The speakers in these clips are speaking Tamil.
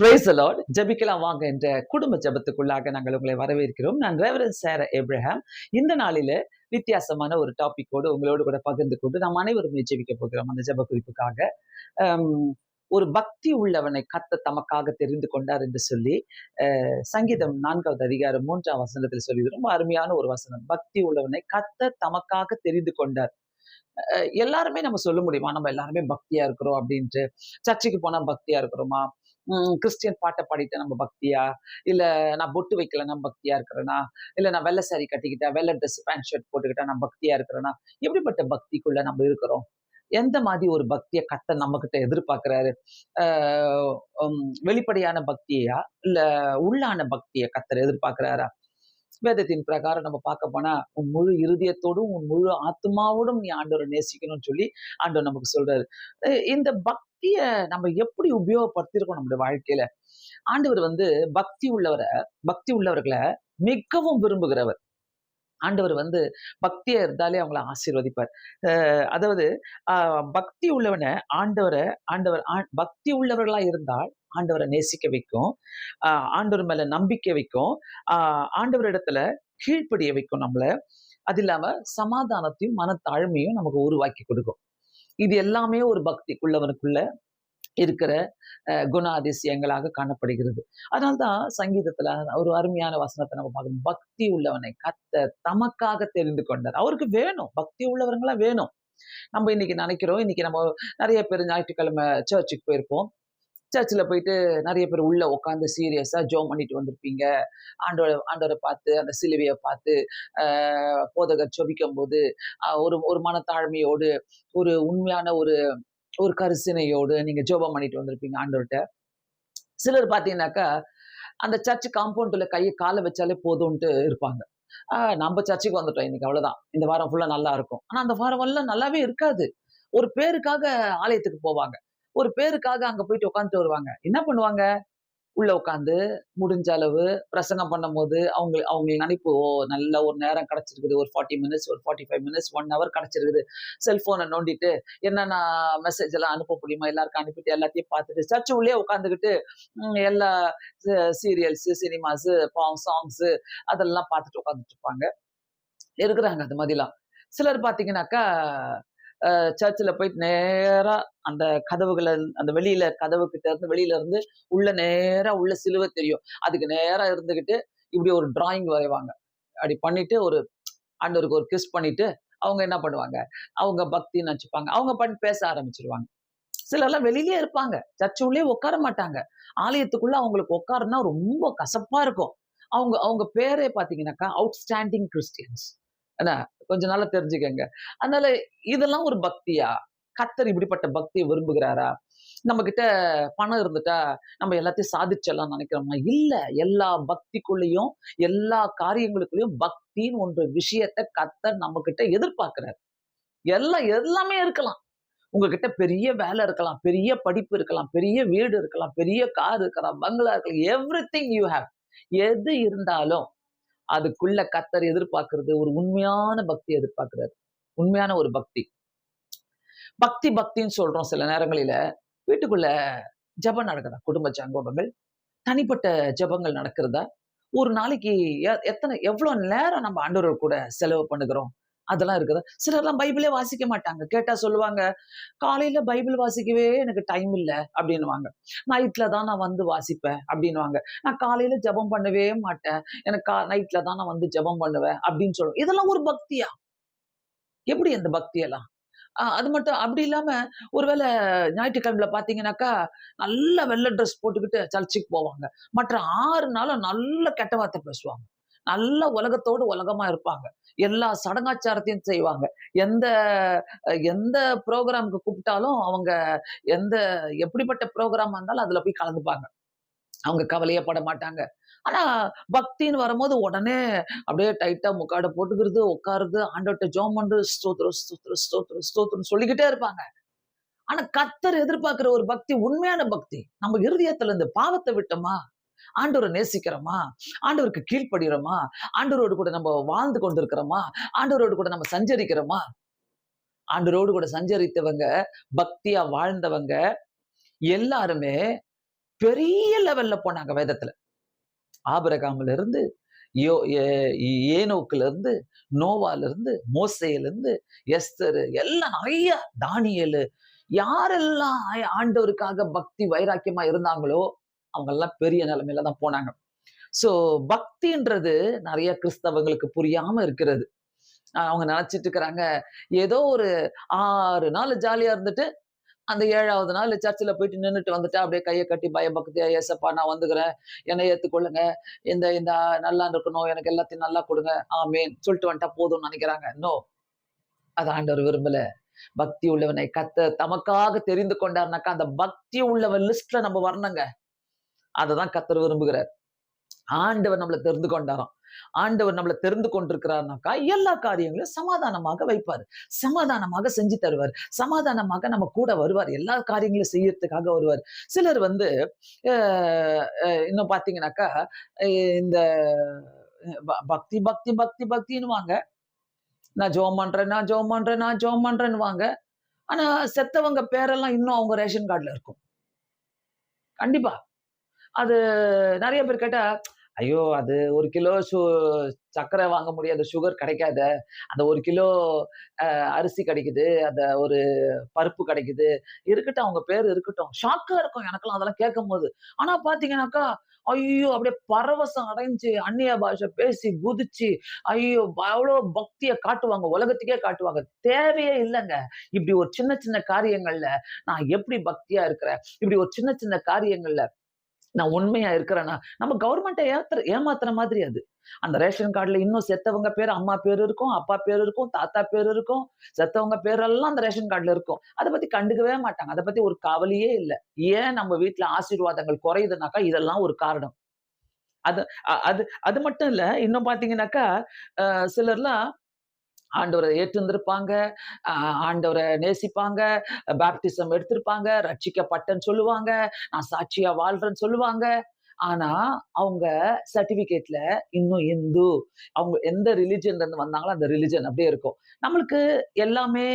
பிரைஸ் அலோட் ஜெபிக்கலாம் வாங்க என்ற குடும்ப ஜெபத்துக்குள்ளாக நாங்கள் உங்களை வரவேற்கிறோம். நான் ரேவரன் சேர ஏப்ரஹாம் இந்த நாளில வித்தியாசமான ஒரு டாபிக்கோடு உங்களோடு கூட பகிர்ந்து கொண்டு நாம் அனைவருமே ஜெபிக்க போகிறோம் அந்த ஜெப குறிப்புக்காக ஒரு பக்தி உள்ளவனை கத்த தமக்காக தெரிந்து கொண்டார் என்று சொல்லி சங்கீதம் நான்காவது அதிகாரம் மூன்றாம் வசனத்தில் சொல்லி ரொம்ப அருமையான ஒரு வசனம். பக்தி உள்ளவனை கத்த தமக்காக தெரிந்து கொண்டார். அஹ், எல்லாருமே நம்ம சொல்ல முடியுமா? நம்ம எல்லாருமே பக்தியா இருக்கிறோம் அப்படின்ட்டு. சர்ச்சைக்கு போனா பக்தியா இருக்கிறோமா? கிறிஸ்டியன் பாட்டை பாடிட்டு நம்ம பக்தியா? இல்ல நான் பொட்டு வைக்கல நான் பக்தியா இருக்கிறனா? இல்ல நான் வெள்ளை சாரி கட்டிக்கிட்டா வெள்ளை ட்ரெஸ் பேண்ட் ஷர்ட் போட்டுக்கிட்டா நான் பக்தியா இருக்கிறேனா? எப்படிப்பட்ட பக்திக்குள்ள நம்ம இருக்கிறோம்? எந்த மாதிரி ஒரு பக்தியை கத்த நம்ம கிட்ட எதிர்பார்க்கிறாரு? ஆஹ் உம் வெளிப்படையான பக்தியா இல்ல உள்ளான பக்தியை கத்தர் எதிர்பார்க்கிறாரா? வேதத்தின் பிரகாரம் நம்ம பார்க்க போனா உன் முழு இருதயத்தோடும் உன் முழு ஆத்மாவோடும் நீ ஆண்டவரை நேசிக்கணும்னு சொல்லி ஆண்டவர் நமக்கு சொல்றாரு. இந்த இந்த பக்தியை நம்ம எப்படி உபயோகப்படுத்திருக்கோம் நம்முடைய வாழ்க்கையில? ஆண்டவர் வந்து பக்தி உள்ளவரை பக்தி உள்ளவர்களை மிகவும் விரும்புகிறவர். ஆண்டவர் வந்து பக்தியா இருந்தாலே அவங்கள ஆசீர்வதிப்பார். அஹ் அதாவது ஆஹ் பக்தி உள்ளவனை ஆண்டவரை ஆண்டவர் ஆ- பக்தி உள்ளவர்களா இருந்தால் ஆண்டவரை நேசிக்க வைக்கும். ஆஹ் ஆண்டவர் மேல நம்பிக்கை வைக்கும். ஆஹ் ஆண்டவர் இடத்துல கீழ்ப்படிய வைக்கும் நம்மள. அது இல்லாம சமாதானத்தையும் மனத்தாழ்மையும் நமக்கு உருவாக்கி கொடுக்கும். இது எல்லாமே ஒரு பக்திக்குள்ளவனுக்குள்ள இருக்கிற குணாதிசயங்களாக காணப்படுகிறது. அதனால்தான் சங்கீதத்துல ஒரு அருமையான வசனத்தை நம்ம பார்க்கணும். பக்தி உள்ளவனை கத்த தமக்காக தெரிந்து கொண்டார். அவருக்கு வேணும். பக்தி உள்ளவர்களா வேணும். நம்ம இன்னைக்கு நினைக்கிறோம். இன்னைக்கு நம்ம நிறைய பேர் ஞாயிற்றுக்கிழமை சர்ச்சுக்கு போயிருப்போம். சர்ச்சில் போயிட்டு நிறைய பேர் உள்ள உட்காந்து சீரியஸாக ஜோம் பண்ணிட்டு வந்திருப்பீங்க. ஆண்டோட ஆண்டவரை பார்த்து அந்த சிலுவையை பார்த்து ஆஹ், போதகர் சொபிக்கும் போது ஆஹ், ஒரு ஒரு மனத்தாழ்மையோடு ஒரு உண்மையான ஒரு ஒரு கரிசனையோடு நீங்க ஜோபம் பண்ணிட்டு வந்திருப்பீங்க ஆண்டவர்கிட்ட. சிலர் பார்த்தீங்கன்னாக்கா அந்த சர்ச் காம்பவுண்டுல கையை காலை வச்சாலே போதும்ன்ட்டு இருப்பாங்க. ஆஹ் நம்ம சர்ச்சுக்கு வந்துட்டோம் இன்னைக்கு அவ்வளவுதான். இந்த வாரம் ஃபுல்லா நல்லா இருக்கும். ஆனா அந்த வாரம் எல்லாம் நல்லாவே இருக்காது. ஒரு பேருக்காக ஆலயத்துக்கு போவாங்க. ஒரு பேருக்காக அங்க போயிட்டு உட்காந்துட்டு வருவாங்க. என்ன பண்ணுவாங்க? உள்ள உட்காந்து முடிஞ்ச அளவு பிரசங்கம் பண்ணும்போது அவங்க அவங்க நினைப்பு ஓ நல்ல ஒரு நேரம் கிடைச்சிருக்குது. ஒரு ஃபார்ட்டி மினிட்ஸ் ஒரு forty five minutes one hour கிடைச்சிருக்குது செல்போனை நோண்டிட்டு என்னென்ன மெசேஜ் எல்லாம் அனுப்ப முடியுமா எல்லாருக்கும் அனுப்பிட்டு எல்லாத்தையும் பார்த்துட்டு சர்ச் உள்ளே உட்காந்துக்கிட்டு எல்லா சீரியல்ஸ் சினிமாஸ் சாங்ஸு அதெல்லாம் பார்த்துட்டு உட்காந்துட்டு இருப்பாங்க. இருக்கிறாங்க அது மாதிரிலாம். சிலர் பார்த்தீங்கன்னாக்கா சர்ச்சில் போயிட்டு நேரா அந்த கதவுகளை அந்த வெளியில கதவு கிட்ட இருந்து வெளியில இருந்து உள்ள நேரா உள்ள சிலுவை தெரியும். அதுக்கு நேரா இருந்துகிட்டு இப்படி ஒரு டிராயிங் வரைவாங்க. அப்படி பண்ணிட்டு ஒரு ஆண்டவருக்கு ஒரு கிஸ் பண்ணிட்டு அவங்க என்ன பண்ணுவாங்க? அவங்க பக்தின்னு நினச்சிப்பாங்க. அவங்க பண்ணி பேச ஆரம்பிச்சிருவாங்க. சிலர்லாம் வெளியிலே இருப்பாங்க. சர்ச்சு உள்ளே உட்கார மாட்டாங்க. ஆலயத்துக்குள்ள அவங்களுக்கு உட்காருனா ரொம்ப கசப்பா இருக்கும். அவங்க அவங்க பேரே பார்த்தீங்கன்னாக்கா அவுட்ஸ்டாண்டிங் கிறிஸ்டியன்ஸ் என்ன? கொஞ்ச நாளா தெரிஞ்சுக்கங்க. அதனால இதெல்லாம் ஒரு பக்தியா? கத்தர் இப்படிப்பட்ட பக்தியை விரும்புகிறாரா? நம்ம கிட்ட பணம் இருந்துட்டா நம்ம எல்லாத்தையும் சாதிச்செல்லாம் நினைக்கிறோமா? இல்ல. எல்லா பக்திக்குள்ளேயும் எல்லா காரியங்களுக்குள்ளயும் பக்தின்னு ஒன்று விஷயத்த கத்தர் நம்ம கிட்ட எதிர்பார்க்கிறார். எல்லாம் எல்லாமே இருக்கலாம். உங்ககிட்ட பெரிய வேலை இருக்கலாம் பெரிய படிப்பு இருக்கலாம் பெரிய வீடு இருக்கலாம் பெரிய கார் இருக்கலாம் பங்களா இருக்கலாம் எவ்ரி திங் யூ ஹேவ் எது இருந்தாலும் அதுக்குள்ள கத்தர் எதிர்பார்க்கறது ஒரு உண்மையான பக்தி எதிர்பார்க்கிறார். உண்மையான ஒரு பக்தி. பக்தி பக்தின்னு சொல்றோம் சில நேரங்களில. வீட்டுக்குள்ள ஜெபம் நடக்குதா? குடும்ப சங்கோபங்கள்? தனிப்பட்ட ஜெபங்கள் நடக்கிறதா? ஒரு நாளைக்கு எ- எத்தனை எவ்வளவு நேரம் நம்ம ஆண்டவர் கூட செலவு பண்ணுகிறோம்? அதெல்லாம் இருக்குதா. சிலர்லாம் பைபிளே வாசிக்க மாட்டாங்க. கேட்டா சொல்லுவாங்க காலையில பைபிள் வாசிக்கவே எனக்கு டைம் இல்லை அப்படின்னுவாங்க. நைட்ல தான் நான் வந்து வாசிப்பேன் அப்படின்னுவாங்க. நான் காலையில ஜெபம் பண்ணவே மாட்டேன். எனக்கு கா நைட்ல தான் நான் வந்து ஜெபம் பண்ணுவேன் அப்படின்னு சொல்லுவோம் இதெல்லாம் ஒரு பக்தியா? எப்படி அந்த பக்தியெல்லாம்? ஆஹ் அது மட்டும் அப்படி இல்லாம ஒருவேளை ஞாயிற்றுக்கிழமையில பாத்தீங்கன்னாக்கா நல்ல வெள்ளை ட்ரெஸ் போட்டுக்கிட்டு சர்ச்சுக்கு போவாங்க. மற்ற ஆறு நாளும் நல்ல கெட்ட வார்த்தை பேசுவாங்க. நல்ல உலகத்தோடு உலகமா இருப்பாங்க. எல்லா சடங்காச்சாரத்தையும் செய்வாங்க. எந்த எந்த ப்ரோக்ராமுக்கு கூப்பிட்டாலும் அவங்க எந்த எப்படிப்பட்ட ப்ரோக்ராம் இருந்தாலும் அதுல போய் கலந்துப்பாங்க. அவங்க கவலையே பட மாட்டாங்க. ஆனா பக்தின்னு வரும்போது உடனே அப்படியே டைட்டா முக்காட போட்டுக்கிறது உட்காருது ஆண்டோட்ட ஜோம் பண்ணு ஸ்தோத்திரம் ஸ்தோத்திரம் ஸ்தோத்திரம் ஸ்தோத்திரம் சொல்லிக்கிட்டே இருப்பாங்க. ஆனா கத்தர் எதிர்பார்க்கிற ஒரு பக்தி உண்மையான பக்தி நம்ம இருதயத்துல இருந்து பாவத்தை விட்டோமா? ஆண்டவரை நேசிக்கிறோமா? ஆண்டவருக்கு கீழ்ப்படுகிறோமா? ஆண்டவரோடு கூட நம்ம வாழ்ந்து கொண்டிருக்கிறோமா? ஆண்டவரோடு கூட நம்ம சஞ்சரிக்கிறோமா? ஆண்டவரோடு கூட சஞ்சரித்தவங்க பக்தியா வாழ்ந்தவங்க எல்லாருமே பெரிய லெவல்ல போனாங்க வேதத்துல. ஆபரகாமில இருந்து யோ ஏ- ஏனோக்குல இருந்து நோவால இருந்து மோசையில இருந்து எஸ்தர் எல்லாம் நிறைய தானியலு யாரெல்லாம் ஆண்டவருக்காக பக்தி வைராக்கியமா இருந்தாங்களோ அவங்க எல்லாம் பெரிய நிலைமையில தான் போனாங்க. சோ பக்தின்றது நிறைய கிறிஸ்தவங்களுக்கு புரியாம இருக்கிறது. அவங்க நினைச்சிட்டு இருக்கிறாங்க ஏதோ ஒரு ஆறு நாள் ஜாலியா இருந்துட்டு அந்த ஏழாவது நாள் சர்ச்சில் போயிட்டு நின்றுட்டு வந்துட்டா அப்படியே கையை கட்டி பயபக்தியா ஏசப்பா நான் வந்துக்கிறேன் என்னை ஏற்றுக்கொள்ளுங்க இந்த இந்த நல்லா இருக்கணும் எனக்கு எல்லாத்தையும் நல்லா கொடுங்க ஆமேன் சொல்லிட்டு வந்துட்டா போதும்னு நினைக்கிறாங்க. நோ அது ஆண்டவர் விரும்பல. பக்தி உள்ளவனை கத்த தமக்காக தெரிந்து கொண்டார்னாக்கா அந்த பக்தி உள்ளவன் லிஸ்ட்ல நம்ம வரணுங்க. அதை தான் கத்தர் விரும்புகிறார். ஆண்டவர் நம்மளை தெரிந்து கொண்டாராம். ஆண்டவர் நம்மளை தெரிந்து கொண்டிருக்கிறார்னாக்கா எல்லா காரியங்களையும் சமாதானமாக வைப்பார். சமாதானமாக செஞ்சு தருவார். சமாதானமாக நம்ம கூட வருவார். எல்லா காரியங்களையும் செய்யறதுக்காக வருவார். சிலர் வந்து இன்னும் பாத்தீங்கன்னாக்கா அஹ், இந்த பக்தி பக்தி பக்தி பக்தின்னுவாங்க. நான் ஜோம் பண்றேன் நான் ஜோம் பண்றேன் நான் ஜோம் பண்றேன்னுவாங்க. ஆனா செத்தவங்க பேரெல்லாம் இன்னும் அவங்க ரேஷன் கார்டுல இருக்கும். கண்டிப்பா. அது நிறைய பேர் கேட்டா ஐயோ அது ஒரு கிலோ சு சர்க்கரை வாங்க முடியாது சுகர் கிடைக்காத. அந்த ஒரு கிலோ அரிசி கிடைக்குது. அந்த ஒரு பருப்பு கிடைக்குது. இருக்கட்டும் அவங்க பேர் இருக்கட்டும். ஷாக்கா இருக்கும் எனக்கெல்லாம் அதெல்லாம் கேட்கும் போது ஆனா பாத்தீங்கன்னாக்கா ஐயோ அப்படியே பரவசம் அடைஞ்சு அந்நிய பாஷை பேசி குதிச்சு ஐயோ அவ்வளோ பக்தியை காட்டுவாங்க. உலகத்துக்கே காட்டுவாங்க. தேவையே இல்லைங்க. இப்படி ஒரு சின்ன சின்ன காரியங்கள்ல நான் எப்படி பக்தியா இருக்கிறேன்? இப்படி ஒரு சின்ன சின்ன காரியங்கள்ல நான் உண்மையா இருக்கிறேன்னா நம்ம கவர்மெண்ட்டை ஏத்துற ஏமாத்துற மாதிரி அது. அந்த ரேஷன் கார்டுல இன்னும் செத்தவங்க பேர் அம்மா பேர் இருக்கும் அப்பா பேர் இருக்கும் தாத்தா பேர் இருக்கும் செத்தவங்க பேரெல்லாம் அந்த ரேஷன் கார்டுல இருக்கும். அதை பத்தி கண்டுக்கவே மாட்டாங்க. அதை பத்தி ஒரு கவலையே இல்லை. ஏன் நம்ம வீட்டுல ஆசீர்வாதங்கள் குறையுதுனாக்கா இதெல்லாம் ஒரு காரணம். அது அது அது மட்டும் இல்ல இன்னும் பாத்தீங்கன்னாக்கா சிலர்லாம் ஆண்டவரை ஏற்றிருந்திருப்பாங்க ஆண்டவரை நேசிப்பாங்க பேப்டிசம் எடுத்திருப்பாங்க ரட்சிக்கப்பட்டேன்னு சொல்லுவாங்க நான் சாட்சியா வாழ்றேன்னு சொல்லுவாங்க. ஆனா அவங்க சர்டிபிகேட்ல இன்னும் இந்து. அவங்க எந்த ரிலிஜன்ல இருந்து வந்தாங்களோ அந்த ரிலிஜன் அப்படியே இருக்கும். நம்மளுக்கு எல்லாமே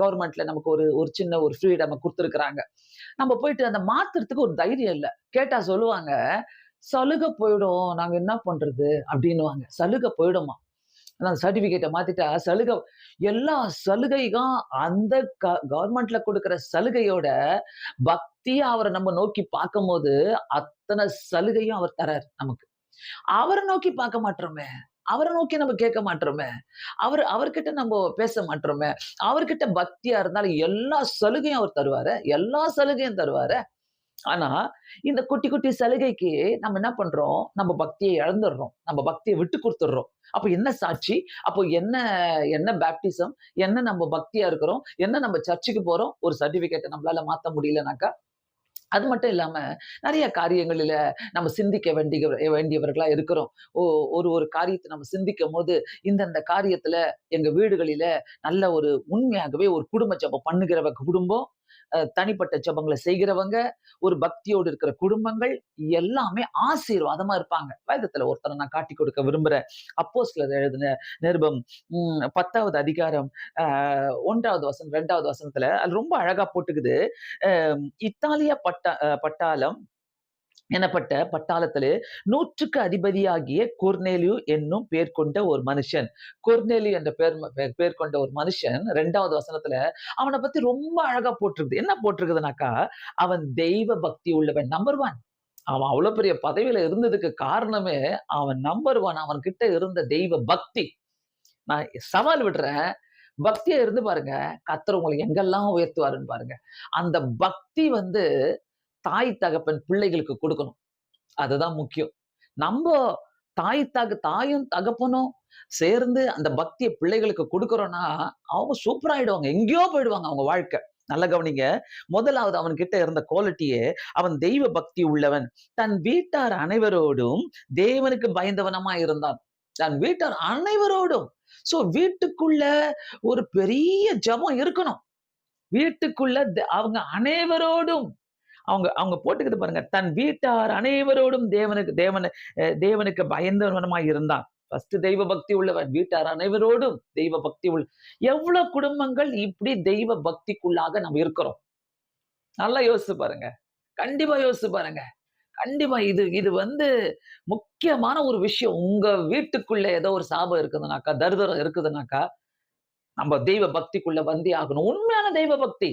கவர்மெண்ட்ல நமக்கு ஒரு ஒரு சின்ன ஒரு ஃப்ரீடம் கொடுத்துருக்குறாங்க. நம்ம போயிட்டு அந்த மாத்துறதுக்கு ஒரு தைரியம் இல்லை. கேட்டா சொல்லுவாங்க சலுகை போயிடும் நாங்க என்ன பண்றது? அப்படின்னுவாங்க. சலுகை போயிடுமா? அந்த சர்டிபிகேட்டை மாத்திட்டா சலுகை எல்லா சலுகைக்கும் அந்த கவர்மெண்ட்ல கொடுக்குற சலுகையோட பக்தியை அவரை நம்ம நோக்கி பார்க்கும்போது அத்தனை சலுகையும் அவர் தரார் நமக்கு. அவரை நோக்கி பார்க்க மாட்டோமே. அவரை நோக்கி நம்ம கேட்க மாட்டோமே. அவர் அவர்கிட்ட நம்ம பேச மாட்டோமே. அவர்கிட்ட பக்தியா இருந்தாலும் எல்லா சலுகையும் அவர் தருவாரு. எல்லா சலுகையும் தருவாரு. ஆனா இந்த குட்டி குட்டி சலுகைக்கு நம்ம என்ன பண்றோம்? நம்ம பக்தியை இழந்துடுறோம். நம்ம பக்தியை விட்டு கொடுத்துடுறோம். அப்போ என்ன சாட்சி? அப்போ என்ன என்ன பேப்டிசம் என்ன நம்ம பக்தியா இருக்கிறோம்? என்ன நம்ம சர்ச்சுக்கு போறோம்? ஒரு சர்டிபிகேட்டை நம்மளால மாத்த முடியலனாக்கா அது மட்டும் இல்லாம நிறைய காரியங்களில நம்ம சிந்திக்க வேண்டிய வேண்டியவர்களா இருக்கிறோம். ஓ ஒரு ஒரு காரியத்தை நம்ம சிந்திக்கும் போது இந்தந்த காரியத்துல எங்க வீடுகளில நல்ல ஒரு உண்மையாகவே ஒரு குடும்ப ஜபம் பண்ணுகிறவ குடும்பம் தனிப்பட்ட ஜபங்களை செய்கிறவங்க ஒரு பக்தியோடு இருக்கிற குடும்பங்கள் எல்லாமே ஆசீர்வாதமா இருப்பாங்க. வேதத்துல ஒருத்தரை நான் காட்டி கொடுக்க விரும்புறேன். அப்போ சில எழுதின நிருபம் உம் பத்தாவது அதிகாரம் ஆஹ் ஒன்றாவது வசனம் ரெண்டாவது வசனத்துல அது ரொம்ப அழகா போட்டுக்குது. அஹ் இத்தாலிய பட்டா அஹ் பட்டாளம் எனப்பட்ட பட்டாளத்திலே நூற்றுக்கு அதிபதியாகிய கொர்னேலியு என்னும் பேர் கொண்ட ஒரு மனுஷன். கொர்னேலியு என்ற பேர் பேர் பேர் கொண்ட ஒரு மனுஷன் ரெண்டாவது வசனத்துல அவனை பத்தி ரொம்ப அழகா போட்டிருக்குது. என்ன போட்டிருக்குதுனாக்கா அவன் தெய்வ பக்தி உள்ளவன் நம்பர் ஒன் அவன் அவ்வளவு பெரிய பதவியில இருந்ததுக்கு காரணமே அவன் நம்பர் ஒன் அவன் கிட்ட இருந்த தெய்வ பக்தி. நான் சவால் விடுறேன். பக்தியா இருந்து பாருங்க. கத்தர் உங்களை எங்கெல்லாம் உயர்த்துவாருன்னு பாருங்க. அந்த பக்தி வந்து தாய் தகப்பன் பிள்ளைகளுக்கு கொடுக்கணும். அதுதான் முக்கியம். நம்ம தாய் தக தாயும் தகப்பனும் சேர்ந்து அந்த பக்தியை பிள்ளைகளுக்கு கொடுக்குறோன்னா அவங்க சூப்பராயிடுவாங்க எங்கேயோ போயிடுவாங்க அவங்க வாழ்க்கை. நல்ல கவனிங்க. முதலாவது அவன் கிட்ட இருந்த குவாலிட்டியே அவன் தெய்வ பக்தி உள்ளவன். தன் வீட்டார் அனைவரோடும் தேவனுக்கு பயந்தவனமா இருந்தான். தன் வீட்டார் அனைவரோடும். சோ வீட்டுக்குள்ள ஒரு பெரிய ஜபம் இருக்கணும். வீட்டுக்குள்ள அவங்க அனைவரோடும் அவங்க அவங்க போட்டுக்கிட்டு பாருங்க. தன் வீட்டார் அனைவரோடும் தேவனுக்கு தேவன தேவனுக்கு பயந்தவனமாய் இருந்தான். ஃபர்ஸ்ட் தெய்வ பக்தி உள்ளவன் வீட்டார் அனைவரோடும் தெய்வ பக்தி உள்ள எவ்வளவு குடும்பங்கள் இப்படி தெய்வ பக்திக்குள்ளாக நம்ம இருக்கிறோம். நல்லா யோசிச்சு பாருங்க. கண்டிப்பா யோசிச்சு பாருங்க. கண்டிப்பா இது இது வந்து முக்கியமான ஒரு விஷயம். உங்க வீட்டுக்குள்ள ஏதோ ஒரு சாபம் இருக்குதுனாக்கா தருதரம் இருக்குதுனாக்கா நம்ம தெய்வ பக்திக்குள்ள வந்தே ஆகணும். உண்மையான தெய்வ பக்தி.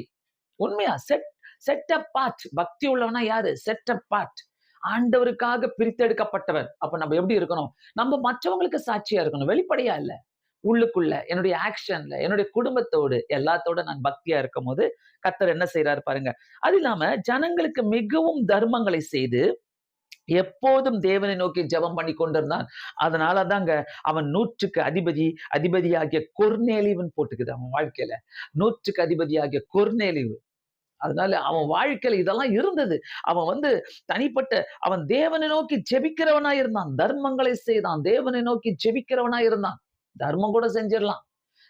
உண்மையா? செட் செட் அப் பார்ட் பக்தி உள்ளவனா யாரு? செட் அப் பார்ட் ஆண்டவருக்காக பிரித்தெடுக்கப்பட்டவர். அப்ப நம்ம எப்படி இருக்கணும்? நம்ம மற்றவங்களுக்கு சாட்சியா இருக்கணும். வெளிப்படையா இல்ல. உள்ளுக்குள்ள என்னுடைய ஆக்ஷன்ல என்னுடைய குடும்பத்தோடு எல்லாத்தோட நான் பக்தியா இருக்கும் போது கத்தர் என்ன செய்யறாரு பாருங்க. அது இல்லாம ஜனங்களுக்கு மிகவும் தர்மங்களை செய்து எப்போதும் தேவனை நோக்கி ஜெபம் பண்ணி கொண்டிருந்தான். அதனால தாங்க அவன் நூற்றுக்கு அதிபதி அதிபதியாகிய கொர்நேலிவன் போட்டுக்குது அவன் வாழ்க்கையில. நூற்றுக்கு அதிபதியாகிய கொர்நேலிவு. அதனால அவன் வாழ்க்கையில இதெல்லாம் இருந்தது. அவன் வந்து தனிப்பட்ட அவன் தேவனை நோக்கி ஜெபிக்கிறவனா இருந்தான். தர்மங்களை செய்தான். தேவனை நோக்கி ஜெபிக்கிறவனா இருந்தான். தர்மம் கூட செஞ்சிடலாம்.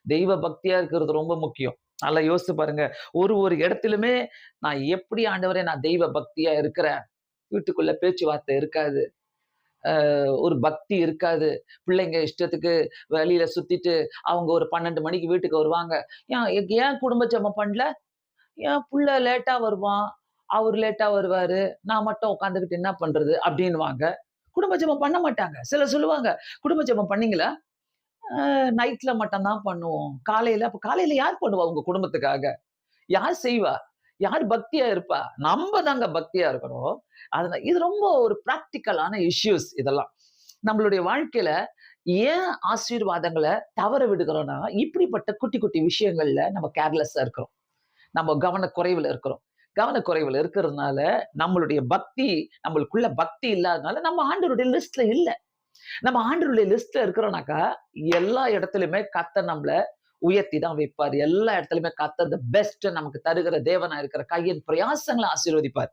தெய்வ பக்தியா இருக்கிறது ரொம்ப முக்கியம். நல்லா யோசிச்சு பாருங்க. ஒரு ஒரு இடத்திலுமே நான் எப்படி ஆண்டவரே நான் தெய்வ பக்தியா இருக்கிறேன்? வீட்டுக்குள்ள பேச்சுவார்த்தை இருக்காது. ஒரு பக்தி இருக்காது. பிள்ளைங்க இஷ்டத்துக்கு வெளியில சுத்திட்டு அவங்க ஒரு பன்னெண்டு மணிக்கு வீட்டுக்கு வருவாங்க. ஏன் ஏன் குடும்ப ஜெபம் பண்ணல? என் புள்ள லேட்டா வருவான். அவர் லேட்டா வருவாரு. நான் மட்டும் உட்காந்துக்கிட்டு என்ன பண்றது? அப்படின்னுவாங்க. குடும்ப ஜெபம் பண்ண மாட்டாங்க. சிலர் சொல்லுவாங்க குடும்ப ஜெபம் பண்ணீங்களா? நைட்ல மட்டும் தான் பண்ணுவோம். காலையில அப்ப காலையில யார் பண்ணுவா உங்க குடும்பத்துக்காக? யார் செய்வா? யார் பக்தியா இருப்பா? நம்ம தாங்க பக்தியா இருக்கணும். அதனால இது ரொம்ப ஒரு ப்ராக்டிக்கலான இஷ்யூஸ் இதெல்லாம். நம்மளுடைய வாழ்க்கையில ஏன் ஆசீர்வாதங்களை தவற விடுகிறோம்னா இப்படிப்பட்ட குட்டி குட்டி விஷயங்கள்ல நம்ம கேர்லெஸ்ஸா இருக்கிறோம். நம்ம கவனக்குறைவில் இருக்கிறோம். கவனக்குறைவுல இருக்கிறதுனால நம்மளுடைய பக்தி நம்மளுக்குள்ள பக்தி இல்லாதனால நம்ம ஆண்டருடைய லிஸ்ட்ல இல்ல. நம்ம ஆண்டருடைய லிஸ்ட்ல இருக்கிறோம்னாக்கா எல்லா இடத்துலயுமே கத்த நம்மள உயர்த்தி தான் வைப்பார். எல்லா இடத்துலயுமே கத்த பெஸ்ட் நமக்கு தருகிற தேவனா இருக்கிற கையின் பிரயாசங்களை ஆசீர்வதிப்பார்.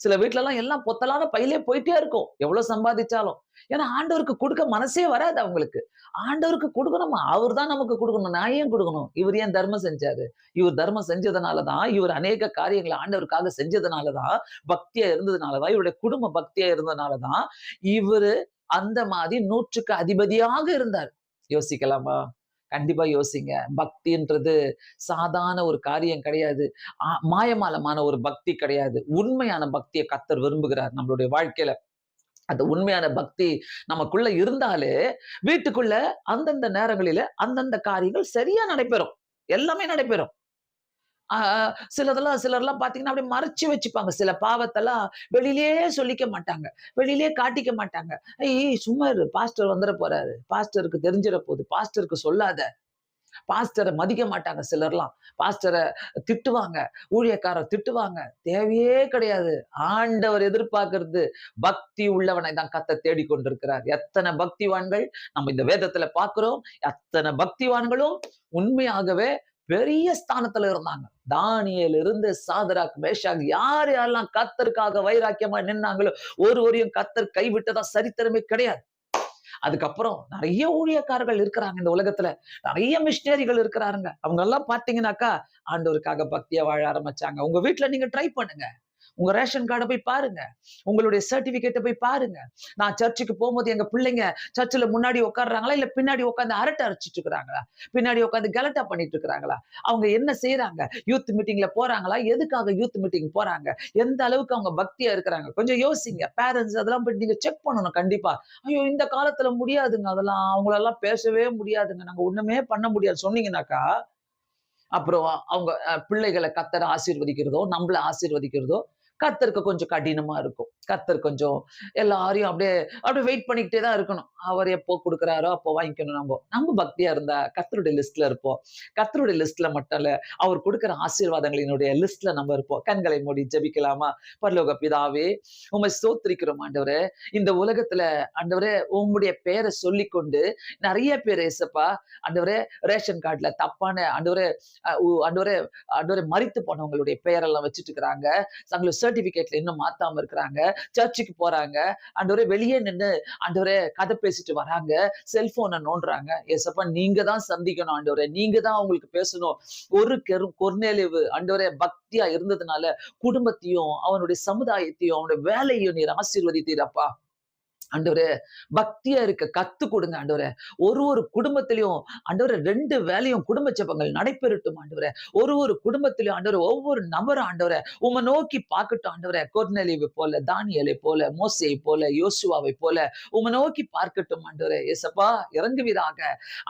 சில வீட்ல எல்லாம் எல்லாம் பொத்தலான பையிலே போயிட்டே இருக்கும். எவ்வளவு சம்பாதிச்சாலும். ஏன்னா ஆண்டவருக்கு கொடுக்க மனசே வராது அவங்களுக்கு. ஆண்டவருக்கு கொடுக்கணுமா? அவர் தான் நமக்கு கொடுக்கணும். நான் ஏன் கொடுக்கணும்? இவர் ஏன் தர்மம் செஞ்சாரு? இவர் தர்மம் செஞ்சதுனாலதான் இவர் அநேக காரியங்களை ஆண்டவருக்காக செஞ்சதுனாலதான் பக்தியா இருந்ததுனாலதான் இவருடைய குடும்ப பக்தியா இருந்ததுனாலதான் இவரு அந்த மாதிரி நூற்றுக்கு அதிபதியாக இருந்தார். யோசிக்கலாமா? கண்டிப்பா யோசிங்க. பக்தின்றது சாதாரண ஒரு காரியம் கிடையாது. ஆ- மாயமாலமான ஒரு பக்தி கிடையாது. உண்மையான பக்தியை கத்தர் விரும்புகிறார் நம்மளுடைய வாழ்க்கையில. அந்த உண்மையான பக்தி நமக்குள்ள இருந்தாலே வீட்டுக்குள்ள அந்தந்த நேரங்களில அந்தந்த காரியங்கள் சரியா நடைபெறும். எல்லாமே நடைபெறும். சிலதெல்லாம் சிலர்லாம் பாத்தீங்கன்னா அப்படியே மறைச்சு வச்சுப்பாங்க. சில பாவத்தெல்லாம் வெளியிலே சொல்லிக்க மாட்டாங்க. வெளியிலே காட்டிக்க மாட்டாங்க. ஐய் சும்மா இரு. பாஸ்டர் வந்துட போறாரு. பாஸ்டருக்கு தெரிஞ்சிட போகுது பாஸ்டருக்கு சொல்லாத. பாஸ்டரை மதிக்க மாட்டாங்க சிலர்லாம். பாஸ்டரை திட்டுவாங்க. ஊழியக்காரர் திட்டுவாங்க. தேவையே கிடையாது. ஆண்டவர் எதிர்பார்க்கறது பக்தி உள்ளவனை தான் கத்த தேடிக்கொண்டிருக்கிறார். எத்தனை பக்திவான்கள் நம்ம இந்த வேதத்துல பாக்குறோம். அத்தனை பக்திவான்களும் உண்மையாகவே பெரிய ஸ்தானத்துல இருந்தாங்க. தானியல் இருந்து சாதராக் மேஷாக் யார் யாரெல்லாம் கத்தருக்காக வைராக்கியமா நின்னாங்களோ ஒருவரையும் கத்தர் கைவிட்டதா சரித்திரமே கிடையாது. அதுக்கப்புறம் நிறைய ஊழியக்காரர்கள் இருக்கிறாங்க இந்த உலகத்துல. நிறைய மிஷினரிகள் இருக்கிறாருங்க. அவங்க எல்லாம் பாத்தீங்கன்னாக்கா ஆண்டவருக்காக பக்தியா வாழ ஆரம்பிச்சாங்க. உங்க வீட்டுல நீங்க ட்ரை பண்ணுங்க. உங்க ரேஷன் கார்டை போய் பாருங்க. உங்களுடைய சர்டிபிகேட்டை போய் பாருங்க. நான் சர்ச்சுக்கு போகும்போது எங்க பிள்ளைங்க சர்ச்சில் முன்னாடி உட்காடுறாங்களா இல்ல பின்னாடி உட்காந்து அரட்டை அரைச்சிட்டு இருக்கிறாங்களா? பின்னாடி உட்காந்து கலட்டா பண்ணிட்டு இருக்கிறாங்களா? அவங்க என்ன செய்யறாங்க யூத் மீட்டிங்ல போறாங்களா? எதுக்காக யூத் மீட்டிங் போறாங்க? எந்த அளவுக்கு அவங்க பக்தியா இருக்கிறாங்க? கொஞ்சம் யோசிங்க. பேரண்ட்ஸ் அதெல்லாம் போய் நீங்க செக் பண்ணணும் கண்டிப்பா. ஐயோ இந்த காலத்துல முடியாதுங்க அதெல்லாம். அவங்களெல்லாம் பேசவே முடியாதுங்க. நாங்க ஒண்ணுமே பண்ண முடியாது. சொன்னீங்கன்னாக்கா அப்புறம் அவங்க பிள்ளைகளை கத்தரை ஆசீர்வதிக்கிறதோ நம்மள ஆசீர்வதிக்கிறதோ கத்தருக்கு கொஞ்சம் கடினமா இருக்கும். கத்தர் கொஞ்சம் எல்லாரையும் அப்படியே அப்படியே வெயிட் பண்ணிக்கிட்டே தான் இருக்கணும். அவர் எப்போ கொடுக்குறாரோ அப்போ வாங்கிக்கணும் நம்ம. நம்ம பக்தியா இருந்தா கத்தருடைய லிஸ்ட்ல இருப்போம். கத்தருடைய லிஸ்ட்ல மட்டும் இல்ல அவர் கொடுக்குற ஆசீர்வாதங்களினுடைய லிஸ்ட்ல நம்ம இருப்போம். கண்களை மூடி ஜபிக்கலாமா? பரலோக பிதாவே உமை சோத்திரிக்கிறோம் ஆண்டவரே. இந்த உலகத்துல ஆண்டவரே உங்களுடைய பேரை சொல்லிக்கொண்டு நிறைய பேர் ஏசப்பா ஆண்டவரே ரேஷன் கார்டுல தப்பான ஆண்டவரே ஆண்டவரே ஆண்டவரே மறித்து போனவங்களுடைய பெயரெல்லாம் வச்சுட்டு இருக்கிறாங்க. தங்களை சர்டிபிகேட்ல இன்னும் மாத்தாம இருக்கிறாங்க. சர்ச்சுக்கு போறாங்க. ஆண்டவரே வெளியே நின்று ஆண்டவரே கதை பேசிட்டு வராங்க. செல்போனை நோண்டுறாங்க. ஏசப்பா நீங்க தான் சந்திக்கணும் ஆண்டவரே. நீங்க தான் அவங்களுக்கு பேசணும். ஒரு கெரும் கொர்நேலிவு ஆண்டவரே பக்தியா இருந்ததுனால குடும்பத்தையும் அவனுடைய சமுதாயத்தையும் அவனுடைய வேலையும் நீர் ஆசீர்வதித்தீரப்பா ஆண்டவரே பக்தியா இருக்க கத்து கொடுங்க ஆண்டவரே. ஒரு ஒரு குடும்பத்திலையும் ஆண்டவரே ரெண்டு வேலையும் குடும்ப ஜெபங்கள் நடைபெறட்டும் ஆண்டவரே. ஒரு ஒரு குடும்பத்திலையும் ஆண்டவரே ஒவ்வொரு நபரும் ஆண்டவரே உம்மை நோக்கி பார்க்கட்டும் ஆண்டவரே. கொர்நெலிவை போல தானியலை போல மோசையை போல யோசுவாவை போல உம நோக்கி பார்க்கட்டும் ஆண்டவரே. ஏசப்பா இறங்குவீராக.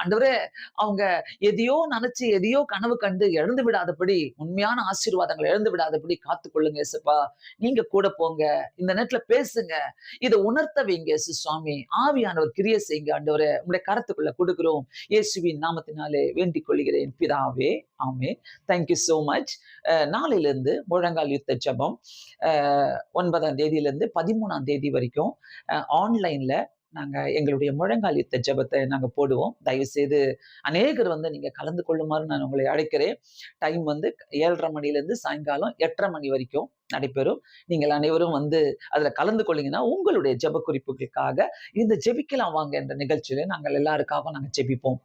ஆண்டவரே அவங்க எதையோ நினைச்சு எதையோ கனவு கண்டு இழந்து விடாதபடி உண்மையான ஆசீர்வாதங்களை இழந்து விடாதபடி காத்துக்கொள்ளுங்க ஏசப்பா. நீங்க கூட போங்க. இந்த நேரத்துல பேசுங்க. இதை உணர்த்த வைங்க. இயேசு சுவாமி ஆவியானவர் கிரிய செய்யுங்க ஆண்டவரை. உங்களுடைய கரத்துக்குள்ள கொடுக்கிறோம். இயேசுவின் நாமத்தினாலே வேண்டிக் கொள்கிறேன். பிதாவே ஆமே தேங்க்யூ ஸோ மச் நாளையிலிருந்து முழங்கால் யுத்த ஜெபம் ஒன்பதாம் தேதியிலேருந்து பதிமூணாம் தேதி வரைக்கும் ஆன்லைனில் நாங்கள் எங்களுடைய முழங்கால் யுத்த ஜெபத்தை நாங்கள் போடுவோம். தயவுசெய்து அநேகர் வந்து நீங்கள் கலந்து கொள்ளுமாறு நான் உங்களை அழைக்கிறேன். டைம் வந்து ஏழரை மணிலேருந்து சாயங்காலம் எட்டரை மணி வரைக்கும் நடைபெறும். நீங்கள் அனைவரும் வந்து அதுல கலந்து கொள்ளீங்கன்னா உங்களுடைய ஜெப குறிப்புகளுக்காக இந்த ஜெபிக்கலாம் வாங்க என்ற நிகழ்ச்சியில நாங்கள் எல்லாருக்காகவும் நாங்கள் ஜெபிப்போம்.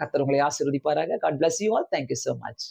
கத்தர் உங்களை ஆசீர்வதிப்பாராக. God bless you all thank you so much